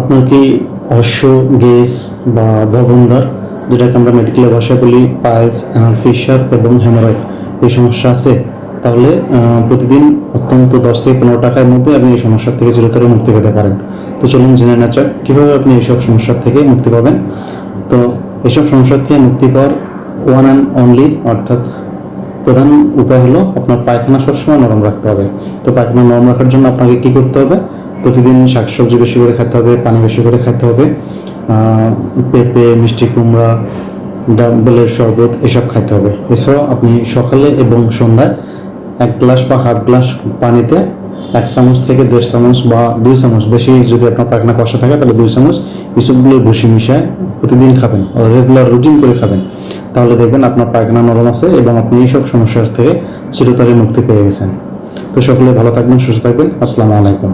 আপনার কি অশ্ব গেস বা ভবনদার, যেটাকে আমরা মেডিকেলের ভাষায় বলি পাইলস ফিশার এবং হেমোরয়েড এই সমস্যা আছে? তাহলে প্রতিদিন অত্যন্ত দশ থেকে পনেরো টাকার মধ্যে আপনি এই সমস্যার থেকে চিরতরে মুক্তি পেতে পারেন। তো চলুন জেনে নেওয়া যাক, কীভাবে আপনি এইসব সমস্যার থেকে মুক্তি পাবেন? তো এইসব সমস্যার থেকে মুক্তি পাওয়ার ওয়ান অ্যান্ড অনলি অর্থাৎ প্রধান উপায় হলো আপনার পায়খানা সবসময় নরম রাখতে হবে। তো পায়খানা নরম রাখার জন্য আপনাকে কি করতে হবে? প্রতিদিন শাকসবজি বেশি করে খেতে হবে, পানি বেশি করে খেতে হবে পেঁপে, মিষ্টি কুমড়া ডাম্বেলের শরবত এসব খেতে হবে। এছাড়াও আপনি সকালে এবং সন্ধ্যায় এক গ্লাস বা হাফ গ্লাস পানিতে এক চামচ থেকে দেড় চামচ বা দুই চামচ, বেশি যদি আপনার পায়খানা কষা থাকে তাহলে দুই চামচ ইসবগুলো ভুসি মিশায় প্রতিদিন খাবেন রেগুলার রুটিন করে খাবেন। তাহলে দেখবেন আপনার পায়খানা নরম আছে এবং আপনি এইসব সমস্যার থেকে চিরতরে মুক্তি পেয়ে গেছেন। তো সকলে ভালো থাকবেন, সুস্থ থাকবেন। আসসালামু আলাইকুম।